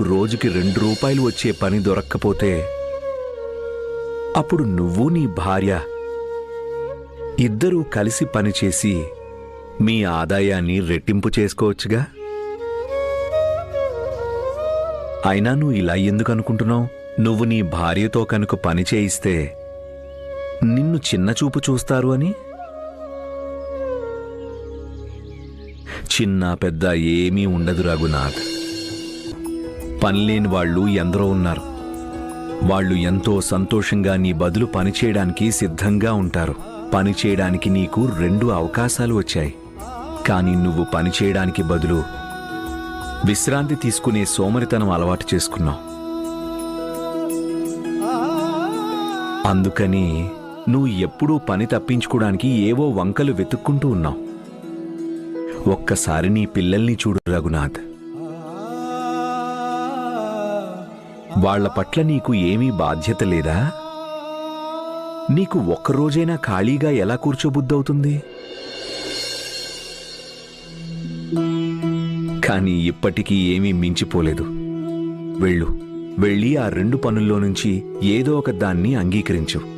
రోజుకి రెండు రూపాయలు వచ్చే పని దొరక్కపోతే అప్పుడు నువ్వు నీ భార్య ఇద్దరూ కలిసి పనిచేసి మీ ఆదాయాన్ని రెట్టింపు చేసుకోవచ్చుగా? అయినా నువ్వు ఇలా ఎందుకు అనుకుంటున్నావు? నువ్వు నీ భార్యతో కనుక పని చేయిస్తే నిన్ను చిన్నచూపు చూస్తారు అని? చిన్న పెద్ద ఏమీ ఉండదు రఘునాథ్. పనిలేని వాళ్ళు ఎందరో ఉన్నారు. వాళ్ళు ఎంతో సంతోషంగా నీ బదులు పనిచేయడానికి సిద్ధంగా ఉంటారు. పని చేయడానికి నీకు రెండు అవకాశాలు వచ్చాయి. కానీ నువ్వు పని చేయడానికి బదులు విశ్రాంతి తీసుకునే సోమరితనం అలవాటు చేసుకున్నావు. అందుకని నువ్వు ఎప్పుడూ పని తప్పించుకోవడానికి ఏవో వంకలు వెతుక్కుంటూ ఉన్నావు. ఒక్కసారి నీ పిల్లల్ని చూడు రఘునాథ్. వాళ్ళ పట్ల నీకు ఏమీ బాధ్యత లేదా? నీకు ఒక్కరోజైనా ఖాళీగా ఎలా కూర్చోబుద్దవుతుంది? కానీ ఇప్పటికీ ఏమీ మించిపోలేదు. వెళ్ళు. వెళ్ళి ఆ రెండు పనుల్లో నుంచి ఏదో ఒక దాన్ని అంగీకరించు.